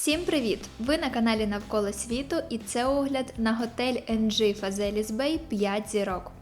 Всім привіт! Ви на каналі Навколо світу і це огляд на готель NG Фазеліс Bay 5 зірок.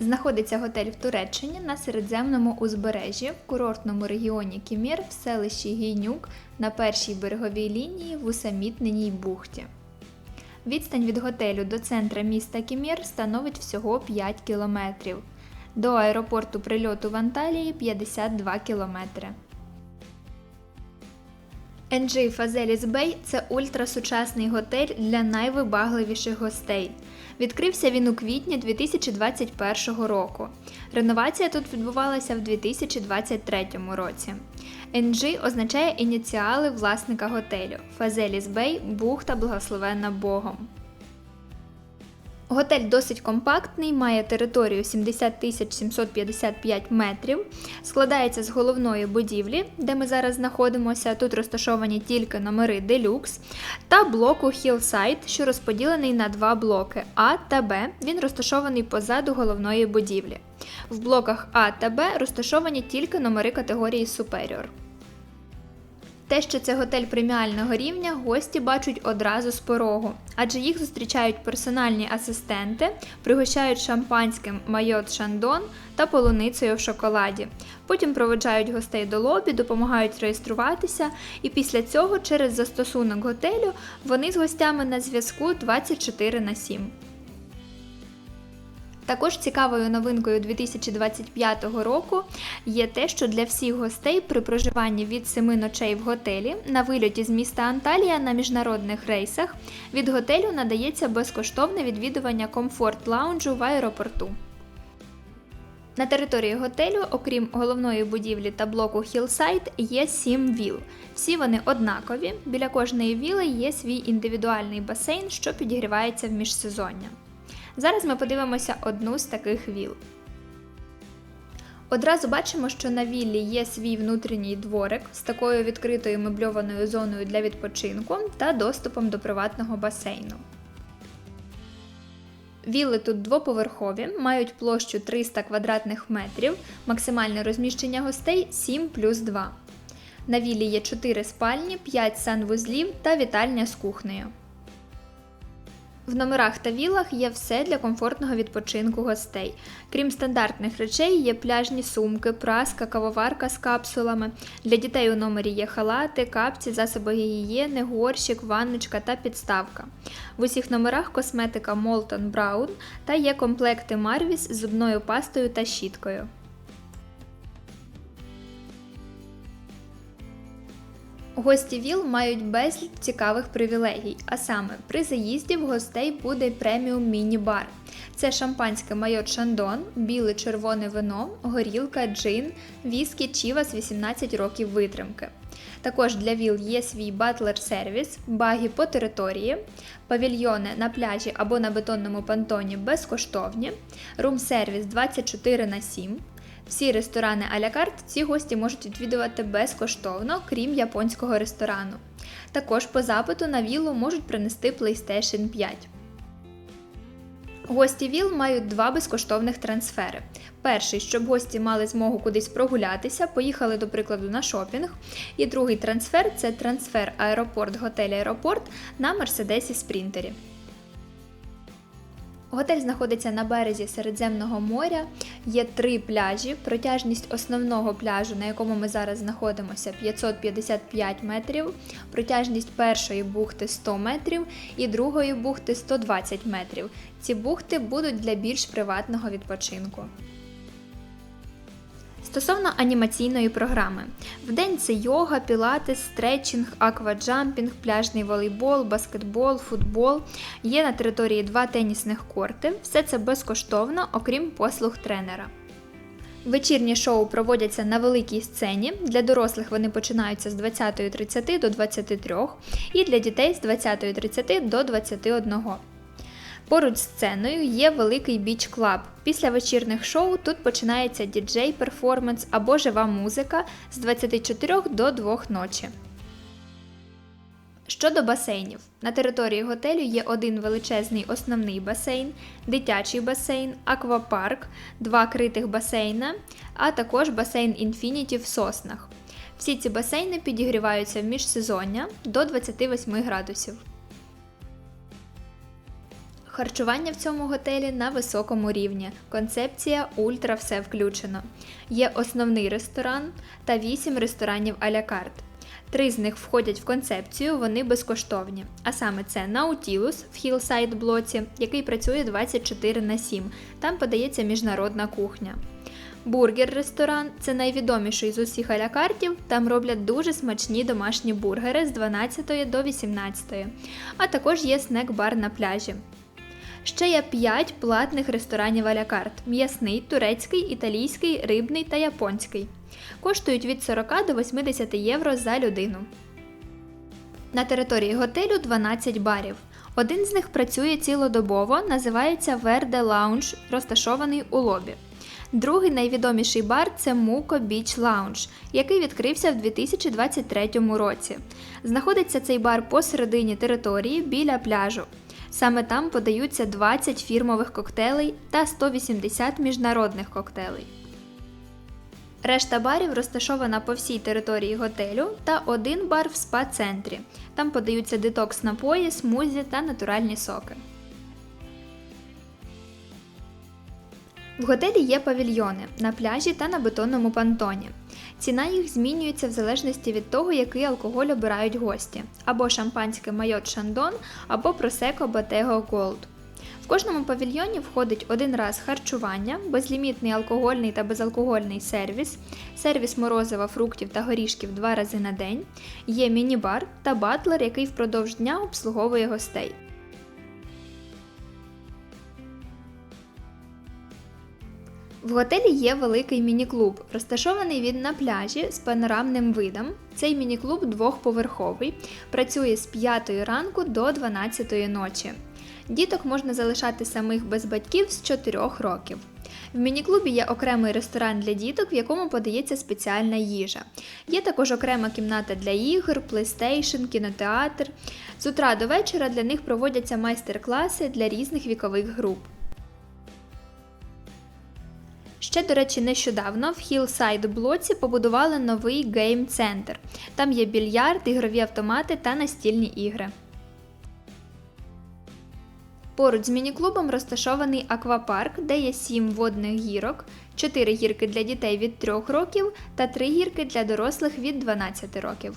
Знаходиться готель в Туреччині на середземному узбережжі в курортному регіоні Кімір в селищі Гійнюк на першій береговій лінії в усамітненій бухті. Відстань від готелю до центра міста Кімір становить всього 5 кілометрів. До аеропорту прильоту в Анталії 52 кілометри. NG Фазеліс Бей це ультрасучасний готель для найвибагливіших гостей. Відкрився він у квітні 2021 року. Реновація тут відбувалася в 2023 році. NG означає ініціали власника готелю Фазеліс Бей бухта благословенна Богом. Готель досить компактний, має територію 70 755 метрів, складається з головної будівлі, де ми зараз знаходимося. Тут розташовані тільки номери Deluxe, та блоку Hillside, що розподілений на два блоки А та Б. Він розташований позаду головної будівлі. В блоках А та Б розташовані тільки номери категорії Superior. Те, що це готель преміального рівня, гості бачать одразу з порогу, адже їх зустрічають персональні асистенти, пригощають шампанським майот Шандон та полуницею в шоколаді. Потім проведжають гостей до лобі, допомагають реєструватися, і після цього через застосунок готелю вони з гостями на зв'язку 24 на 7. Також цікавою новинкою 2025 року є те, що для всіх гостей при проживанні від 7 ночей в готелі на вильоті з міста Анталія на міжнародних рейсах від готелю надається безкоштовне відвідування комфорт лаунджу в аеропорту. На території готелю, окрім головної будівлі та блоку Hillside, є 7 віл. Всі вони однакові. Біля кожної віли є свій індивідуальний басейн, що підігрівається в міжсезоння. Зараз ми подивимося одну з таких віл. Одразу бачимо, що на віллі є свій внутрішній дворик з такою відкритою мебльованою зоною для відпочинку та доступом до приватного басейну. Вілли тут двоповерхові, мають площу 300 квадратних метрів, максимальне розміщення гостей 7 плюс 2. На віллі є 4 спальні, 5 санвузлів та вітальня з кухнею. В номерах та вілах є все для комфортного відпочинку гостей. Крім стандартних речей, є пляжні сумки, праска, кавоварка з капсулами. Для дітей у номері є халати, капці, засоби гігієни, горщик, ванночка та підставка. В усіх номерах косметика Molton Brown та є комплекти Marvis з зубною пастою та щіткою. Гості ВІЛ мають безліч цікавих привілегій, а саме при заїзді в гостей буде преміум міні-бар. Це шампанське майот Шандон, біле червоне вино, горілка, джин, віскі Чівас 18 років витримки. Також для ВІЛ є свій батлер-сервіс, баги по території, павільйони на пляжі або на бетонному пантоні безкоштовні, рум-сервіс 24 на 7, всі ресторани а-ля карт ці гості можуть відвідувати безкоштовно, крім японського ресторану. Також по запиту на віллу можуть принести PlayStation 5. Гості ВІЛ мають два безкоштовних трансфери. Перший, щоб гості мали змогу кудись прогулятися, поїхали, до прикладу, на шопінг. І другий трансфер це трансфер аеропорт-готель-аеропорт на Мерседесі Спрінтері. Готель знаходиться на березі Середземного моря. Є три пляжі. Протяжність основного пляжу, на якому ми зараз знаходимося, 555 метрів. Протяжність першої бухти 100 метрів і другої бухти 120 метрів. Ці бухти будуть для більш приватного відпочинку. Стосовно анімаційної програми, вдень це йога, пілатес, стретчинг, акваджампінг, пляжний волейбол, баскетбол, футбол. Є на території два тенісних корти. Все це безкоштовно, окрім послуг тренера. Вечірні шоу проводяться на великій сцені. Для дорослих вони починаються з 20.30 до 23 і для дітей з 20.30 до 21. Поруч з сценою є великий біч клаб. Після вечірних шоу тут починається діджей перформанс або жива музика з 24 до 2 ночі. Щодо басейнів, на території готелю є один величезний основний басейн, дитячий басейн, аквапарк, два критих басейна, а також басейн Infinity в соснах. Всі ці басейни підігріваються в міжсезоння до 28 градусів. Харчування в цьому готелі на високому рівні. Концепція ультра все включено. Є основний ресторан та 8 ресторанів а-ля. Три з них входять в концепцію, вони безкоштовні. А саме це Nautilus в Hillside блоці, який працює 24 на 7. Там подається міжнародна кухня. Бургер-ресторан це найвідоміший з усіх алякартів. Там роблять дуже смачні домашні бургери з 12 до 18, а також є снек-бар на пляжі. Ще є 5 платних ресторанів алякарт: м'ясний, турецький, італійський, рибний та японський. Коштують від 40 до 80 євро за людину. На території готелю 12 барів. Один з них працює цілодобово, називається Verde Lounge, розташований у лобі. Другий найвідоміший бар це Muko Beach Lounge, який відкрився в 2023 році. Знаходиться цей бар посередині території біля пляжу. Саме там подаються 20 фірмових коктейлей та 180 міжнародних коктейлей. Решта барів розташована по всій території готелю та один бар в спа-центрі. Там подаються детокс напої, смузі та натуральні соки. В готелі є павільйони на пляжі та на бетонному пантоні. Ціна їх змінюється в залежності від того, який алкоголь обирають гості: або шампанське майот Шандон, або просеко Батего Голд. В кожному павільйоні входить один раз харчування, безлімітний алкогольний та безалкогольний сервіс, сервіс морозива, фруктів та горішків два рази на день, є міні-бар та батлер, який впродовж дня обслуговує гостей. В готелі є великий міні-клуб, розташований він на пляжі з панорамним видом. Цей міні-клуб двохповерховий, працює з 5 ранку до 12 ночі. Діток можна залишати самих без батьків з 4 років. В міні-клубі є окремий ресторан для діток, в якому подається спеціальна їжа. Є також окрема кімната для ігор, плейстейшн, кінотеатр. З утра до вечора для них проводяться майстер-класи для різних вікових груп. Ще, до речі, нещодавно в Hillside блоці побудували новий гейм-центр. Там є більярд, ігрові автомати та настільні ігри. Поруч з міні-клубом розташований аквапарк, де є 7 водних гірок, 4 гірки для дітей від 3 років та 3 гірки для дорослих від 12 років.